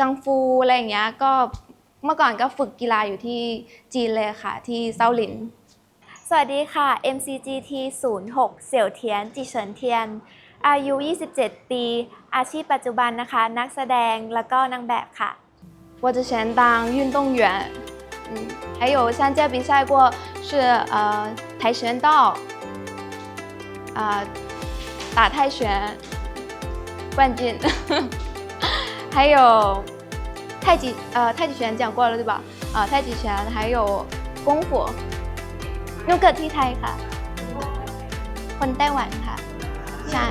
กังฟูอะไรอย่างเงี้ยก็เมื่อก่อนก็ฝึกกีฬาอยู่ที่จีนเลยค่ะ ที่เซาหลิน สวัสดีค่ะ MCGT 06 เสี่ยวเทียน จิเฉินเทียน อายุ 27 ปี อาชีพปัจจุบันนะคะ นักแสดงแล้วก็นางแบบค่ะ 我之前当运动员，嗯，还有参加比赛过是呃跆拳道，啊、打泰拳冠军，还有 太极呃太极拳讲过了对吧？啊、太极拳还有功夫， หนูเกิดที่ไทยค่ะ คนไต้หวันค่ะ ใช่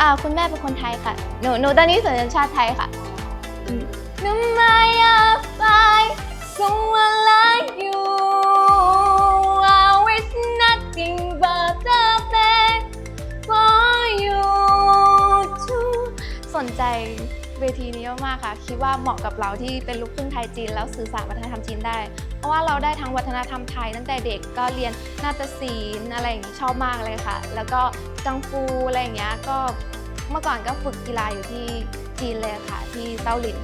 อ่าคุณแม่เป็นคนไทยค่ะ หนูหนูตอนนี้สัญชาติไทยค่ะอืมหนูไม่อยากไป someone like you I wish nothing but the best for you too สนใจ เวทีนี้มากๆค่ะ คิดว่าเหมาะกับเราที่เป็นลูกครึ่งไทยจีน แล้วสื่อสารวัฒนธรรมจีนได้ เพราะว่าเราได้ทั้งวัฒนธรรมไทยตั้งแต่เด็กก็เรียนนาฏศิลป์อะไรอย่างนี้ชอบมากเลยค่ะ แล้วก็กังฟูอะไรอย่างเงี้ยก็เมื่อก่อนก็ฝึกกีฬาอยู่ที่จีนเลยค่ะ ที่เต้าหลิน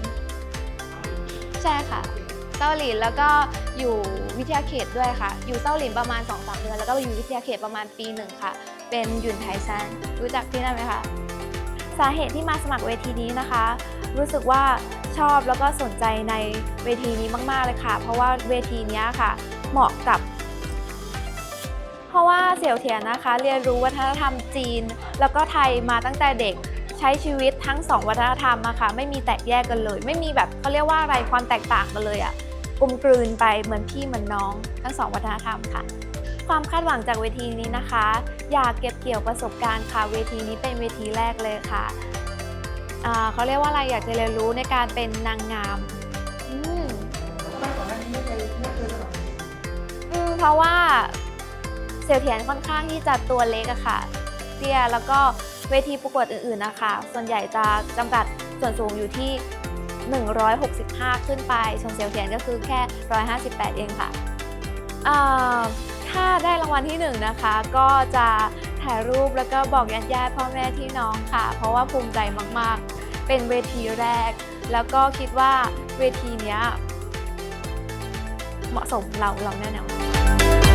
ใช่ค่ะ เต้าหลินแล้วก็อยู่วิทยาเขตด้วยค่ะ อยู่เต้าหลินประมาณ2อสเดือนแล้วก็อยู่วิทยาเขตประมาณปีหนึ่งค่ะ เป็นหยุนไทซันรู้จักที่นั่นไหมคะ สาเหตุที่มาสมัครเวทีนี้นะคะ รู้สึกว่าชอบแล้วก็สนใจในเวทีนี้มากๆเลยค่ะ เพราะว่าเวทีนี้ค่ะ เหมาะกับ เพราะว่าเสี่ยวเทียนนะคะ เรียนรู้วัฒนธรรมจีน แล้วก็ไทยมาตั้งแต่เด็กใช้ชีวิตทั้งสองวัฒนธรรมอะค่ะไม่มีแตกแยกกันเลย ไม่มีแบบเขาเรียกว่าอะไรความแตกต่างกันเลยอะกลมกลืนไปเหมือนพี่เหมือนน้อง ทั้งสองวัฒนธรรมค่ะ ความคาดหวังจากเวทีนี้นะคะ อยากเก็บเกี่ยวประสบการณ์ค่ะ เวทีนี้เป็นเวทีแรกเลยค่ะเขาเรียกว่าอะไรอยากจะเรียนรู้ในการเป็นนางงามอืมเพราะว่าเสียวเทียนค่อนข้างที่จะตัวเล็กอะค่ะเตี้ยแล้วก็เวทีประกวดอื่นๆนะคะ ส่วนใหญ่จะจำกัดส่วนสูงอยู่ที่ 165 ขึ้นไปส่วนเสียวเทียนก็คือแค่ 158 เองค่ะอ่า ถ้าได้รางวัลที่หนึ่งนะคะ ก็จะถ่ายรูปแล้วก็บอกญาติญาติๆพ่อแม่ที่น้องค่ะ เพราะว่าภูมิใจมากๆ เป็นเวทีแรก แล้วก็คิดว่าเวทีเนี้ยเหมาะสมเราเราแน่นอน